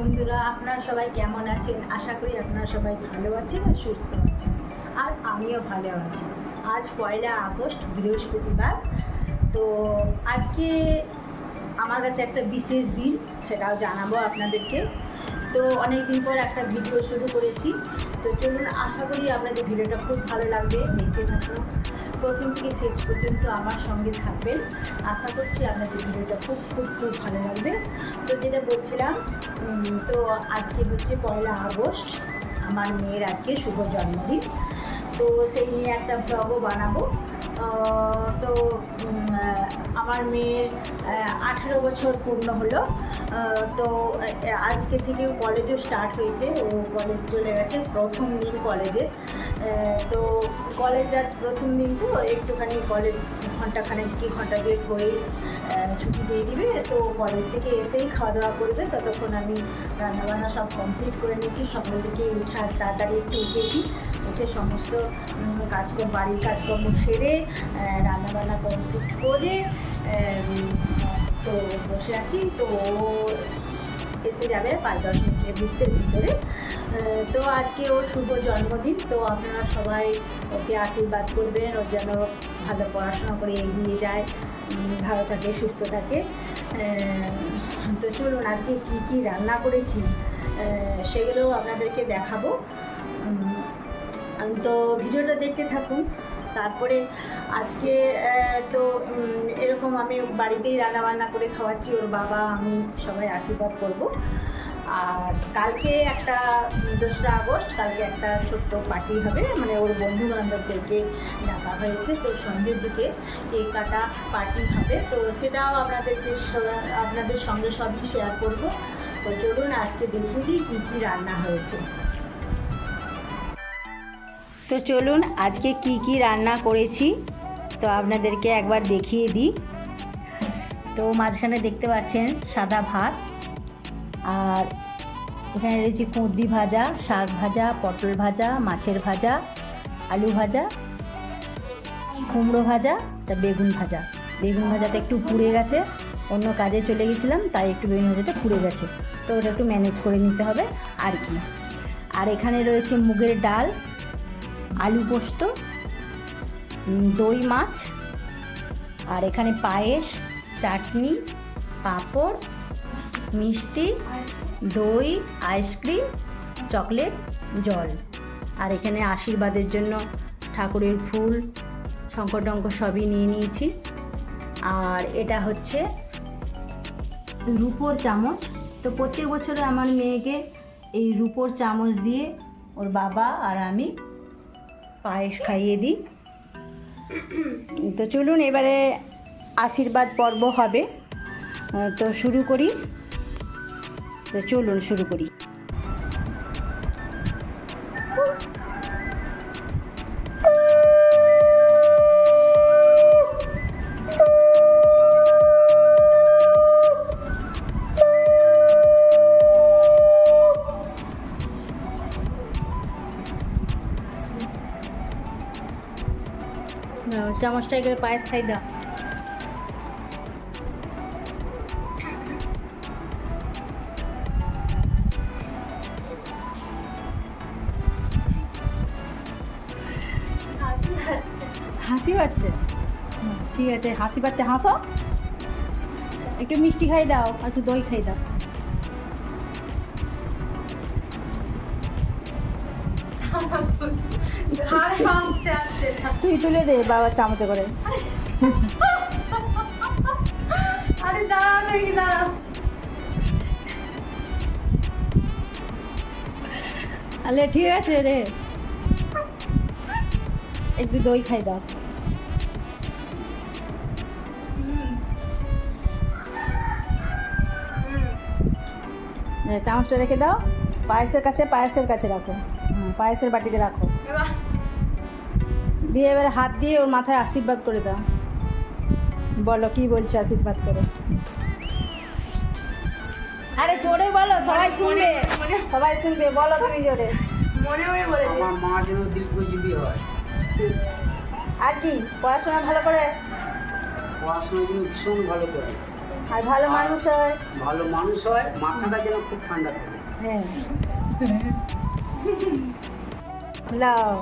বন্ধুরা, আপনারা সবাই কেমন আছেন? আশা করি আপনারা সবাই ভালো আছেন আর সুস্থ আছেন। আর আমিও ভালো আছি। আজ পয়লা আগস্ট, বৃহস্পতিবার। তো আজকে আমার কাছে একটা বিশেষ দিন, সেটাও জানাব আপনাদেরকে। তো অনেক দিন পর একটা ভিডিও শুরু করেছি। তো চলুন, আশা করি আপনাদের ভিডিওটা খুব ভালো লাগবে। দেখতে থাকুন। প্রথম থেকে শেষ পর্যন্ত আমার সঙ্গে থাকবেন। আশা করছি আপনাদের ভিডিওটা খুব খুব খুব ভালো লাগবে। তো যেটা বলছিলাম তো আজকে হচ্ছে পয়লা আগস্ট, আমার মেয়ের আজকে শুভ জন্মদিন। তো সেই নিয়ে একটা ব্লগও বানাবো। তো আমার মেয়ের আঠারো বছর পূর্ণ হলো। তো আজকে থেকে কলেজও স্টার্ট হয়েছে। ও কলেজ চলে গেছে প্রথম দিন কলেজে। তো কলেজ আজ প্রথম দিন তো একটুখানি কলেজ ঘন্টাখানেক কি ঘণ্টা পরেই আহ, ছুটি দিয়ে দিবে। তো কলেজ থেকে এসেই খাওয়া দাওয়া করবে। ততক্ষণ আমি রান্নাবান্না সব কমপ্লিট করে নিয়েছি সকাল থেকে উঠে তাড়াতাড়ি একটু উঠেছি। উঠে সমস্ত কাজকর্ম, বাড়ির কাজকর্ম সেরে রান্নাবান্না কমপ্লিট করে তো বসে আছি। তো এসে যাবে পাঁচ দশ মিনিটের ভিতরে ভিতরে। তো আজকে ওর শুভ জন্মদিন, তো আপনারা সবাই ওকে আশীর্বাদ করবেন। ওর যেন ভালো পড়াশোনা করে এগিয়ে যায় ভালো থাকে, সুস্থ থাকে। তো চলুন, আজকে কী কী রান্না করেছি সেগুলোও আপনাদেরকে দেখাবো। তো ভিডিওটা দেখতে থাকুন। তারপরে আজকে তো এরকম আমি বাড়িতেই রান্না বান্না করে খাওয়াচ্ছি। ওর বাবা, আমি সবাই আশীর্বাদ করব। আর কালকে একটা দোসরা আগস্ট, কালকে একটা ছোট্ট পার্টি হবে। মানে ওর বন্ধু বান্ধবদেরকে ডাকা হয়েছে। তো সন্ধ্যের দিকে কেক কাটা পার্টি হবে। তো সেটাও আপনাদেরকে আপনাদের সঙ্গে সবই শেয়ার করব। তো চলুন, আজকে দেখিয়ে দিই কী কী রান্না হয়েছে। তো চলুন আজকে কি কি রান্না করেছি, তো আপনাদেরকে একবার দেখিয়ে দিই। তো মাঝখানে দেখতে পাচ্ছেন সাদা ভাত, আর এখানে রয়েছে কুঁদরি ভাজা, শাক ভাজা, পটল ভাজা, মাছের ভাজা, আলু ভাজা, কুমড়ো ভাজা, তা বেগুন ভাজা। বেগুন ভাজাটা একটু পুড়ে গেছে, অন্য কাজে চলে গেছিলাম, তাই একটু বেগুন ভাজাটা পুড়ে গেছে। তো ওটা একটু ম্যানেজ করে নিতে হবে, আর কি। আর এখানে রয়েছে মুগের ডাল আলু পোস্ত দই মাছ, আর এখানে পায়েস, চাটনি, পাঁপড়, মিষ্টি, দই, আইসক্রিম, চকলেট, জল। আর এখানে আশীর্বাদের জন্য ঠাকুরের ফুল, শঙ্কর টঙ্ক সবই নিয়ে নিয়েছি। আর এটা হচ্ছে রুপোর চামচ। তো প্রত্যেক বছরে আমার মেয়েকে এই রুপোর চামচ দিয়ে ওর বাবা আর আমি পায়েস খাইয়ে দিই। তো চলুন, এবারে আশীর্বাদ পর্ব হবে। তো শুরু করি। তো চলুন, শুরু করি। এগুলো পায়েস খাই দাও। হাসি পাচ্ছে? ঠিক আছে, হাসি পাচ্ছে। হাসো। একটু মিষ্টি খাই দাও, আর একটু দই খাই দাও। তুই তুলে দে বাবা চামচে করে। আরে দাঁড়াও দেখি দাঁড়াও আলে ঠিক আছে রে। একটু দই খাই দাও। চামচটা রেখে দাও। পায়েসের কাছে পায়েসের কাছে রাখো। পায়েসের বাটিতে রাখো। দিয়ে এবারে হাত দিয়ে ওর মাথায় আশীর্বাদ করে দাও। বলো কি বলছে আশীর্বাদ করে? আরে জোরে বলো সবাই শুনবে। সবাই শুনবে বলো তুমি জোরে। মনে মনে বলে আমার মা যেন দীর্ঘজীবী হয়। আর কি পড়াশোনা ভালো করে? পড়াশোনাগুলো ভীষণ ভালো করে। আর ভালো মানুষ হয়? ভালো মানুষ হয় মাথাটা যেন খুব ঠান্ডা থাকে। হ্যাঁ। লাও।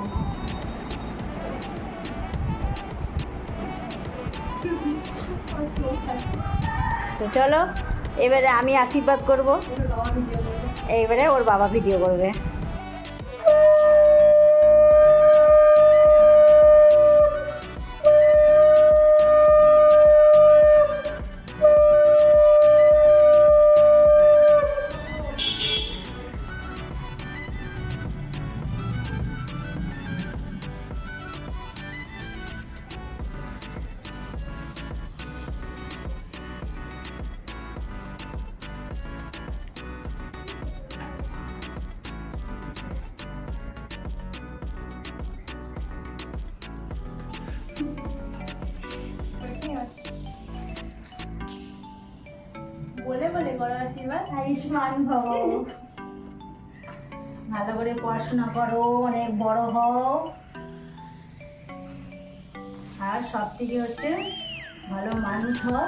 তো চলো এবারে আমি আশীর্বাদ করব। এইবারে ওর বাবা ভিডিও করবে। বলে বলে করো আশীর্বাদ। আয়ুষ্মান ভব। ভালো করে পড়াশোনা করো, অনেক বড় হও। আর সব থেকে হচ্ছে ভালো মানুষ হও,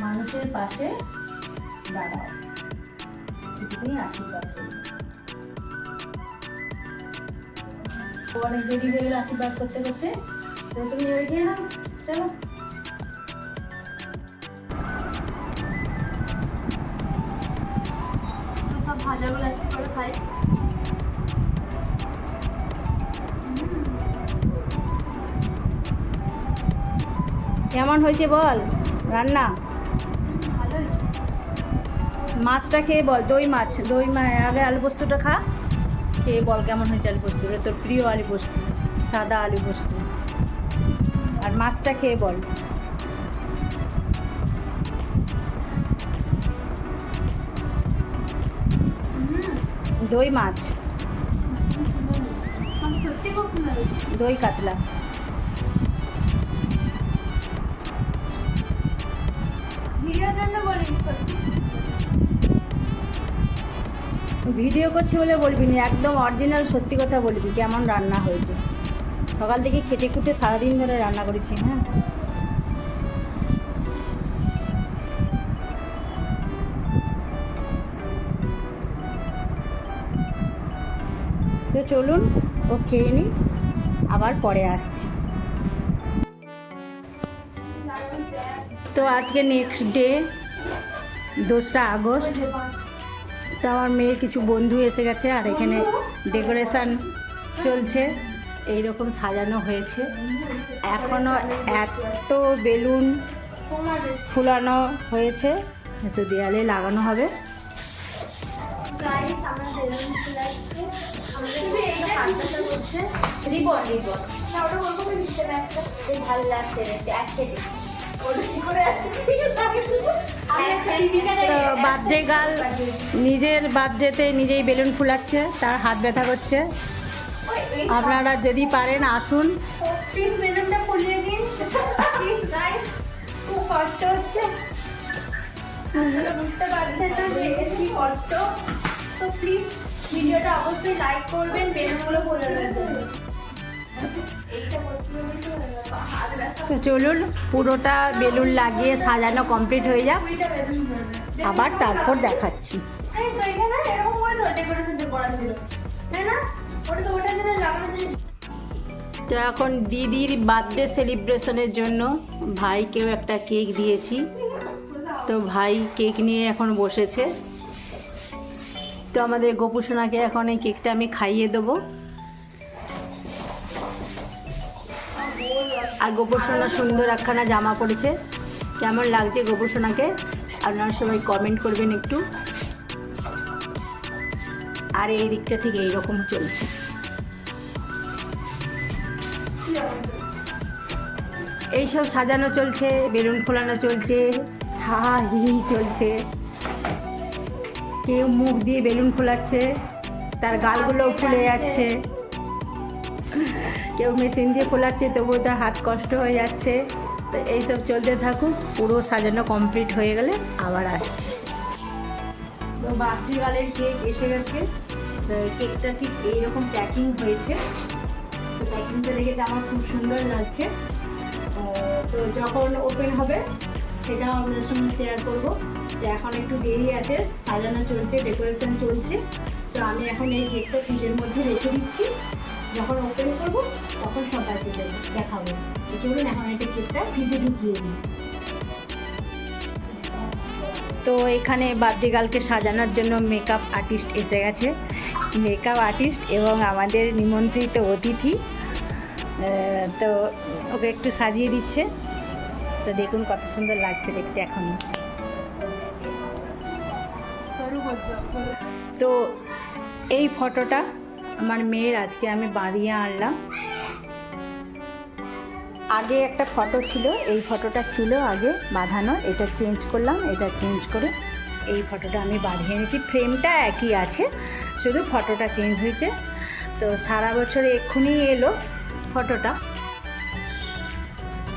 মানুষের পাশে দাঁড়াও। আশীর্বাদ অনেক দেরি হয়ে গেল আশীর্বাদ করতে করতে। তো তুমি এবার নাও চলো। ভাজাগুলো একটু করে খাই। কেমন হয়েছে বল? রান্না? মাছটা খেয়ে বল দই মাছ দই মা আগে আলু পোস্তটা খা। খেয়ে বল কেমন হয়েছে আলু পোস্ত? তোর প্রিয় আলু পোস্ত সাদা আলু পোস্ত। আর মাছটা খেয়ে বল। দই মাছ। দই কাতলা। ভিডিও করছি বলে বলবি না, একদম অরিজিনাল সত্যি কথা বলবি, কেমন রান্না হয়েছে। সকাল থেকে খেটে খুঁটে সারাদিন ধরে রান্না করেছি হ্যাঁ? তো চলুন, ও খেয়ে নি আবার পরে আসছি। তো আজকে নেক্সট ডে দোসরা আগস্ট। তো আমার মেয়ের কিছু বন্ধু এসে গেছে, আর এখানে ডেকোরেশন চলছে এই রকম সাজানো হয়েছে। এখনও এত বেলুন ফুলানো হয়েছে দেয়ালে লাগানো হবে। রিবন রিবন না ওটা একটা ভালো লাগছে বার্থডে গার্ল নিজের বার্থডেতে নিজেই বেলুন ফুলাচ্ছে তার হাত ব্যথা করছে। আপনারা যদি পারেন আসুন। বেলুনটা ফুলিয়ে দিন। খুব কষ্ট হচ্ছে। বুঝতে পারছেন না যে কি কষ্ট? তো প্লিজ ভিডিওটা অবশ্যই লাইক করবেন করতে হলে তো চলুন পুরোটা বেলুন লাগিয়ে সাজানো কমপ্লিট হয়ে যাক। আবার তারপর দেখাচ্ছি। তো এখন দিদির বার্থডে সেলিব্রেশনের জন্য ভাইকেও একটা কেক দিয়েছি। তো ভাই কেক নিয়ে এখন বসেছে। তো আমাদের গোপুসোনাকে এখন এই কেকটা আমি খাইয়ে দেবো। আর গোপুসোনা সুন্দর একখানা জামা পড়েছে কেমন লাগছে গোপুসোনাকে আপনারা সবাই কমেন্ট করবেন একটু। আর এই দিকটা ঠিক এইরকম চলছে। এইসব সাজানো চলছে, বেলুন ফোলানো চলছে। হি হি, চলছে। কেউ মুখ দিয়ে বেলুন ফোলাচ্ছে তার গালগুলো ফুলে যাচ্ছে। কেউ মেশিন দিয়ে ফোলাচ্ছে তবুও তার হাত কষ্ট হয়ে যাচ্ছে। তো এইসব চলতে থাকুক পুরো সাজানো কমপ্লিট হয়ে গেলে আবার আসছি। তো গালের কেক এসে গেছে। তো কেকটা ঠিক এইরকম প্যাকিং হয়েছে। তো প্যাকিংটা দেখে আমার খুব সুন্দর লাগছে। তো যখন ওপেন হবে সেটাও আপনাদের সঙ্গে শেয়ার করব। এখন একটু দেরি আছে, সাজানো চলছে ডেকোরেশন চলছে। তো আমি এখন এই কেকটা ফ্রিজের মধ্যে রেখে দিচ্ছি। যখন ওপেন করব, তখন সবাইকে দেবো দেখাবো। চলুন এখন এটা কেকটা ফ্রিজে ঢুকিয়ে দিই। তো এখানে বার্থডে গার্লকে সাজানোর জন্য মেকআপ আর্টিস্ট এসে গেছে। মেকআপ আর্টিস্ট এবং আমাদের নিমন্ত্রিত অতিথি তো ওকে একটু সাজিয়ে দিচ্ছে। তো দেখুন কত সুন্দর লাগছে দেখতে এখন তো এই ফটোটা আমার মেয়ের আজকে আমি বাঁধিয়ে আনলাম। আগে একটা ফটো ছিল, এই ফটোটা ছিল আগে বাঁধানো, এটা চেঞ্জ করলাম, এটা চেঞ্জ করে এই ফটোটা আমি বাঁধিয়ে নিয়েছি ফ্রেমটা একই আছে, শুধু ফটোটা চেঞ্জ হয়েছে। তো সারা বছর এক্ষুনি এলো ফটোটা।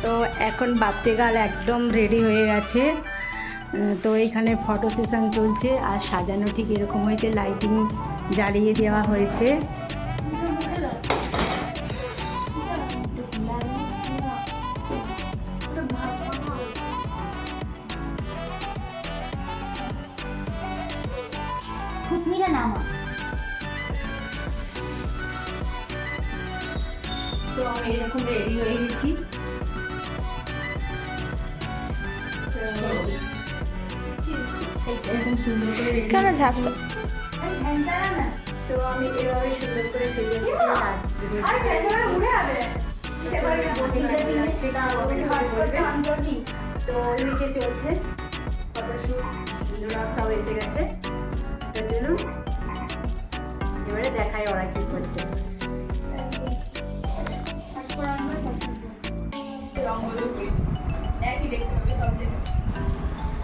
তো এখন বাপ্তেগাল একদম রেডি হয়ে গেছে। তো এইখানে ফটো সেশন চলছে আর সাজানো ঠিক এরকম হয়েছে লাইটিং জ্বালিয়ে দেওয়া হয়েছে। তো আমি এরকম রেডি হয়ে গেছি। কেন। ঝাপসা তো আমি তো ওইদিকে চলছে ফটোশুট সব এসে গেছে তো চলুন এবারে দেখাই ওরা কি করছে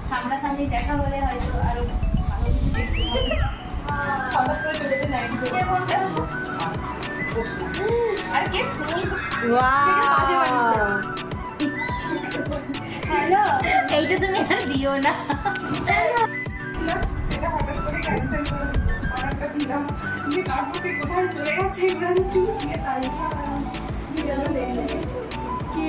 সামনাসামনি দেখা হলে হয়তো আরও ভালো কিছু দেখতে হ্যালো এইটা তুমি আর দিও না। ভালো একটা জানাব কি?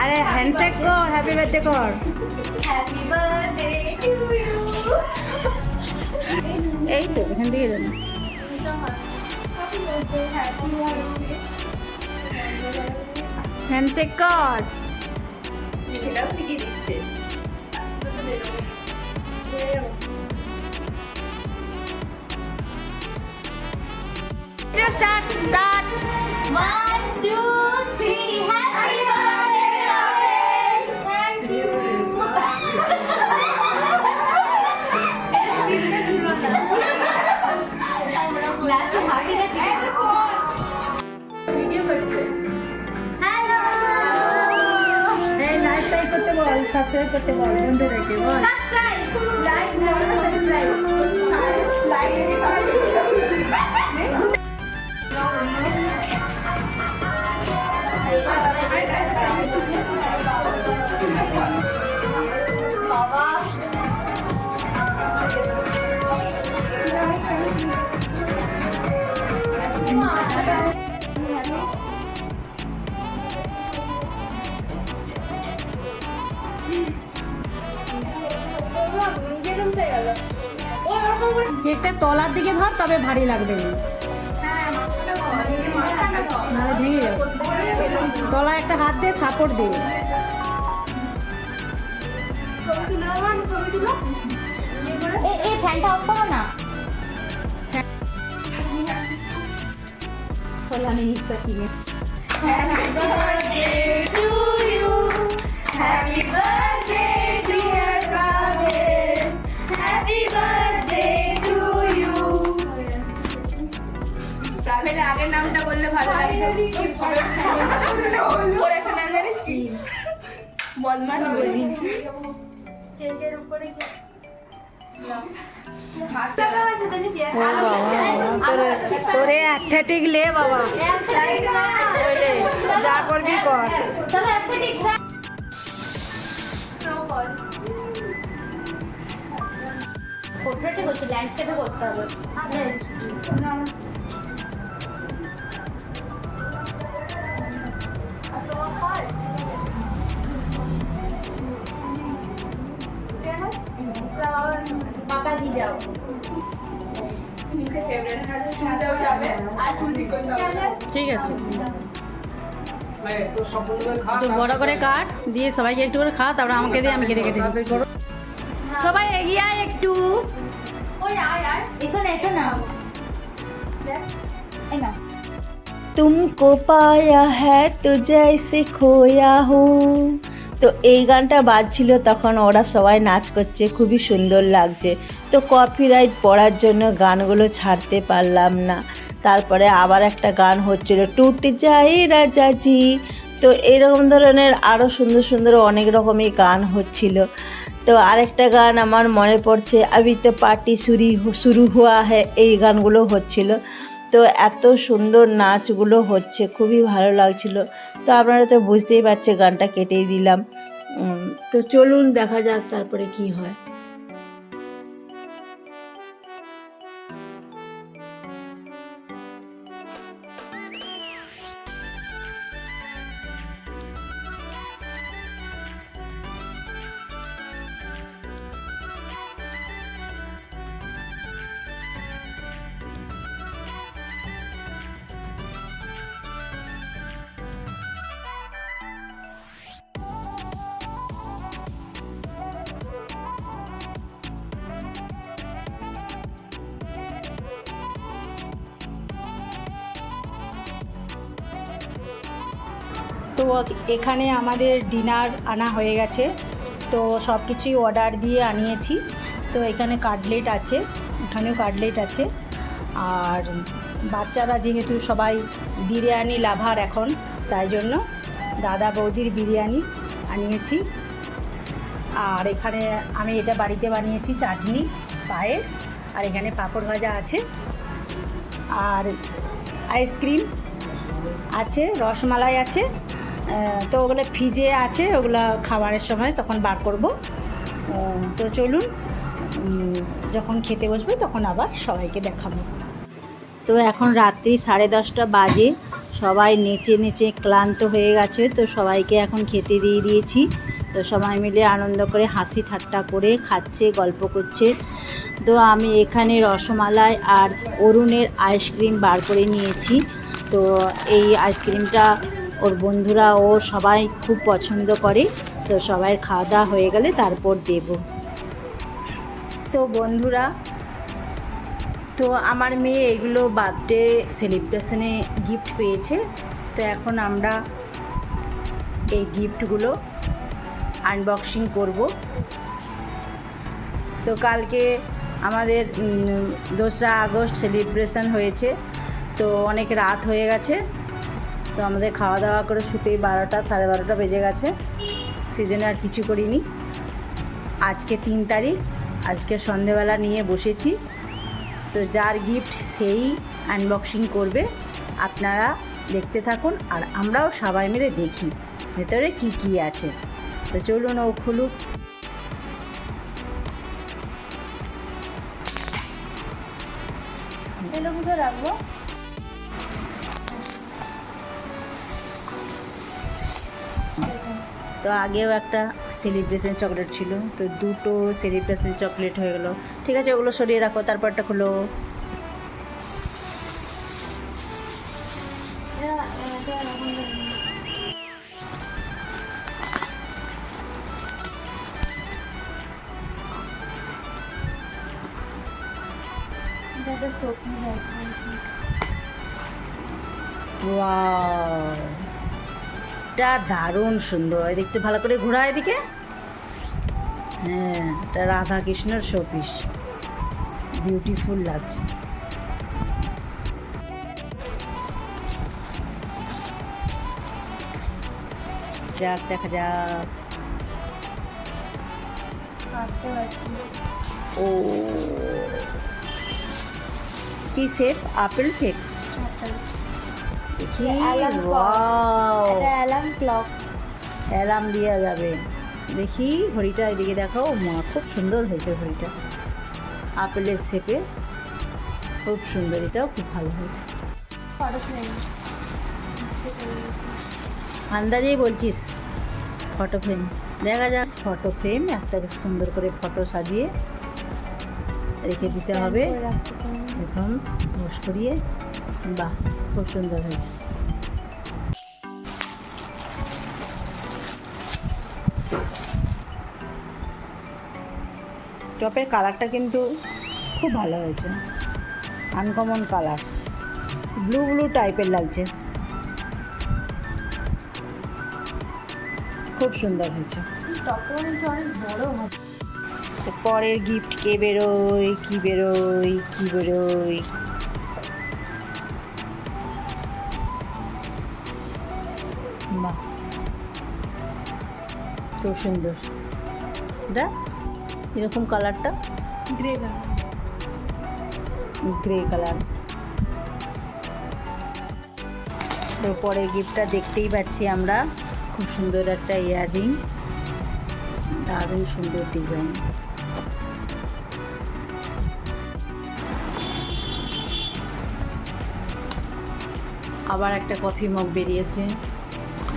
আরে হ্যান্ডশেক কর হ্যাপি বার্থডে কর। এই তো এখান থেকে হ্যান্ডশেক কর সেটাও শিখিয়ে দিচ্ছে start start One, two, three, happy birthday, Subscribe করতে বল বন্ধু রেখে বল Subscribe! Like, like, subscribe. বাবা কেকটা তলার দিকে ধর তবে ভারী লাগবে না। ভেঙে তলা একটা হাত দিয়ে সাপোর্ট দিয়ে এ এ ফ্যানটা অফ করো না। আমি নিচ্ছি কিনে Happy birthday to you. Happy birthday, আগের নামটা বললে ভালো জানিস কি বদমাস বলি। কেকের উপরে তোরে তোরে অ্যাথলেটিক লে বাবা। যা করবি কর করতে হবে। যাও ফেভারিট কাজে শুনতেও যাবে আর ফুল ঠিক করতে হবে ঠিক আছে মানে তোর সব বন্ধুদের খাওয়া একটু বড় করে কাট দিয়ে সবাইকে একটু করে খা তারপরে আমাকে দিয়ে আমি কেটে কেটে দিচ্ছি সবাই এগিয়ে আয় একটু ওই আয় আয় এসো না এসো না দেখ এই না तुमको पाया है तो जैसे खोया हूँ তো এই গানটা বাজছিল তখন ওরা সবাই নাচ করছে, খুবই সুন্দর লাগছে। তো কপিরাইট পড়ার জন্য গানগুলো ছাড়তে পারলাম না। তারপরে আবার একটা গান হচ্ছিল, টুট যাই রাজাজি তো এরকম ধরনের আরও সুন্দর সুন্দর অনেক রকমের গান হচ্ছিল। তো আরেকটা গান আমার মনে পড়ছে, আবি তো পার্টি শুরু শুরু হওয়া হ্যাঁ এই গানগুলো হচ্ছিল। তো এত সুন্দর নাচগুলো হচ্ছে, খুবই ভালো লাগছিল। তো আপনারা তো বুঝতেই পারছে গানটা কেটেই দিলাম। তো চলুন দেখা যাক তারপরে কি হয়। তো এখানে আমাদের ডিনার আনা হয়ে গেছে। তো সব কিছুই অর্ডার দিয়ে আনিয়েছি। তো এখানে কাটলেট আছে, এখানেও কাটলেট আছে। আর বাচ্চারা যেহেতু সবাই বিরিয়ানি লাভার এখন, তাই জন্য দাদা বৌদির বিরিয়ানি আনিয়েছি। আর এখানে আমি এটা বাড়িতে বানিয়েছি চাটনি, পায়েস, আর এখানে পাঁপড় ভাজা আছে। আর আইসক্রিম আছে, রসমালাই আছে। তো ওগুলো ফ্রিজে আছে, ওগুলো খাবারের সময় তখন বার করব। তো চলুন যখন খেতে বসবে তখন আবার সবাইকে দেখাবো। তো এখন রাত্রি সাড়ে দশটা বাজে, সবাই নেচে নেচে ক্লান্ত হয়ে গেছে, তো সবাইকে এখন খেতে দিয়ে দিয়েছি। তো সবাই মিলে আনন্দ করে হাসি ঠাট্টা করে খাচ্ছে, গল্প করছে। তো আমি এখানে রসমালাই আর অরুণের আইসক্রিম বার করে নিয়েছি। তো এই আইসক্রিমটা ওর বন্ধুরা ও সবাই খুব পছন্দ করে, তো সবাই খাওয়া দাওয়া হয়ে গেলে তারপর দেব। তো বন্ধুরা, তো আমার মেয়ে এগুলো বার্থডে সেলিব্রেশনে গিফট পেয়েছে, তো এখন আমরা এই গিফটগুলো আনবক্সিং করব। তো কালকে আমাদের দোসরা আগস্ট সেলিব্রেশন হয়েছে, তো অনেক রাত হয়ে গেছে তো আমাদের খাওয়া দাওয়া করে শুতেই বারোটা, সাড়ে বারোটা বেজে গেছে। সেজন্য আর কিছু করিনি। আজকে তিন তারিখ, আজকে সন্ধেবেলা নিয়ে বসেছি। তো যার গিফট সেই আনবক্সিং করবে। আপনারা দেখতে থাকুন আর আমরাও সবাই মিলে দেখি। ভেতরে কি কি আছে? তো চলুন ও খুলুক। আগেও একটা সেলিব্রেশন চকলেট ছিল, তো দুটো সেলিব্রেশন চকলেট হয়ে গেলো। ঠিক আছে, ওগুলো সরিয়ে রাখো, তারপরটা খুলো। এটা দারুণ সুন্দর। এদিকে একটু ভালো করে ঘোরা এদিকে। হ্যাঁ এটা রাধা কৃষ্ণের শোপিস। বিউটিফুল লাগছে। যাক, দেখা যাক। ও। কি shape apple shape wow alarm clock alarm দেওয়া যাবে। দেখি ঘড়িটা এদিকে দেখাও মা খুব সুন্দর হয়েছে ঘড়িটা। আপেলের শেপে। খুব সুন্দর এটাও খুব ভালো হয়েছে। আন্দাজেই বলছিস ফটো ফ্রেম দেখা যাক ফটো ফ্রেম একটা সুন্দর করে ফটো সাজিয়ে রেখে দিতে হবে। এখন বস করিয়ে বাহ খুব সুন্দর হয়েছে। টপের কালারটা কিন্তু খুব ভালো হয়েছে। Uncommon colour. ব্লু ব্লু টাইপের লাগছে। খুব সুন্দর হয়েছে। পরের গিফট কে বেরোয়, কি বেরোয় কি বেরোয় খুব সুন্দর। এটা এরকম কালারটা গ্রে কালার গ্রে কালার তো পরের গিফটটা দেখতেই পাচ্ছি আমরা। খুব সুন্দর একটা ইয়াররিং দারুণ সুন্দর ডিজাইন আবার একটা কফি মগ বেরিয়েছে।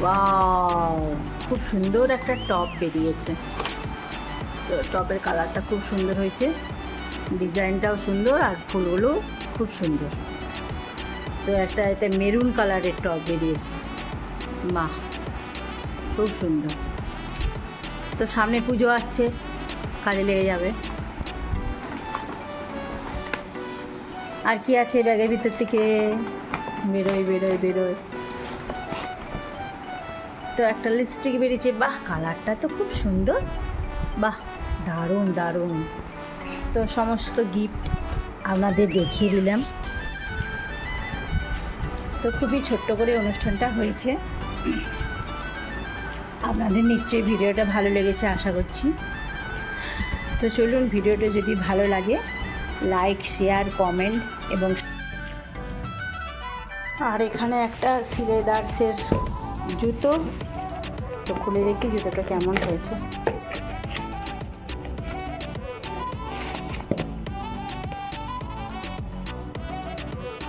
ওয়াও খুব সুন্দর একটা টপ বেরিয়েছে। তো টপের কালারটা খুব সুন্দর হয়েছে। ডিজাইনটাও সুন্দর আর ফুলগুলো খুব সুন্দর। তো একটা এটা মেরুন কালারের টপ বেরিয়েছে। মা খুব সুন্দর। তো সামনে পুজো আসছে, কাজে লেগে যাবে। আর কি আছে ব্যাগের ভিতর থেকে? বেরোয় বেরোয় বেরোয়। তো একটা লিপস্টিক বেরিয়েছে। বাহ কালারটা তো খুব সুন্দর। বাহ, দারুণ দারুণ। তো সমস্ত গিফট আপনাদের দেখিয়ে দিলাম। তো খুবই ছোট্ট করে অনুষ্ঠানটা হয়েছে। আপনাদের নিশ্চয়ই ভিডিওটা ভালো লেগেছে, আশা করছি। তো চলুন, ভিডিওটা যদি ভালো লাগে লাইক শেয়ার কমেন্ট এবং আর এখানে একটা সিলেদার্সের জুতো। তো খুলে দেখি জুতোটা কেমন হয়েছে।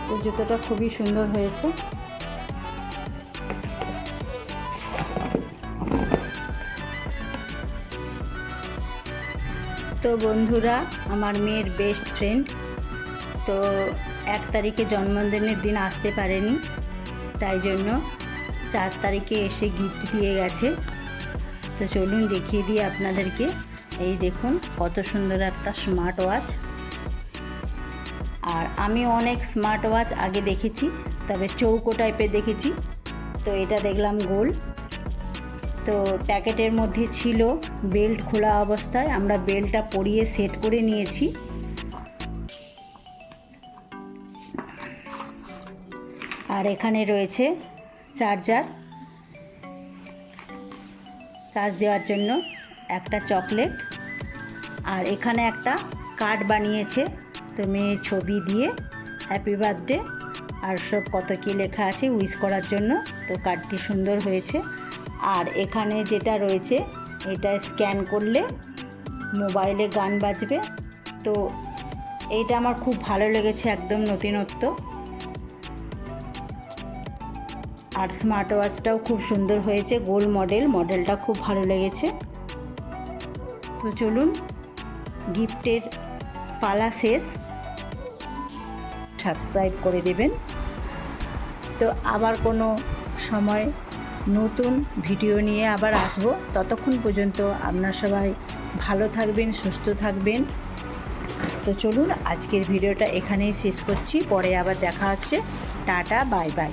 তো জুতোটা খুবই সুন্দর হয়েছে। তো বন্ধুরা, আমার মেয়ের বেস্ট ফ্রেন্ড তো এক তারিখে জন্মদিনের দিন আসতে পারেনি, তাই জন্য চার তারিখে এসে গিফট দিয়ে গেছে। তো চলুন দেখিয়ে দিই আপনাদেরকে। এই দেখুন, কত সুন্দর একটা স্মার্ট ওয়াচ আর আমি অনেক স্মার্ট ওয়াচ আগে দেখেছি, তবে চৌকো টাইপের দেখেছি। তো এটা দেখলাম গোল। তো প্যাকেটের মধ্যে ছিল বেল্ট খোলা অবস্থায়, আমরা বেল্টটা পরিয়ে সেট করে নিয়েছি। আর এখানে রয়েছে চার্জার। চার্জ দেওয়ার জন্য একটা চকলেট। আর এখানে একটা কার্ড বানিয়েছে। তো মেয়ে ছবি দিয়ে হ্যাপি বার্থডে। আর সব কত কী লেখা আছে উইশ করার জন্য। তো কার্ডটি সুন্দর হয়েছে। আর এখানে যেটা রয়েছে, এটা স্ক্যান করলে মোবাইলে গান বাজবে। তো এইটা আমার খুব ভালো লেগেছে একদম নতুনত্ব। আর স্মার্ট ওয়াচটাও খুব সুন্দর হয়েছে, গোল মডেল মডেলটা খুব ভালো লেগেছে। তো চলুন গিফটের পালা শেষ। সাবস্ক্রাইব করে দেবেন। তো আবার কোনো সময় নতুন ভিডিও নিয়ে আবার আসব। ততক্ষণ পর্যন্ত আপনারা সবাই ভালো থাকবেন, সুস্থ থাকবেন। তো চলুন, আজকের ভিডিওটা এখানেই শেষ করছি। পরে আবার দেখা হচ্ছে। Tata bye bye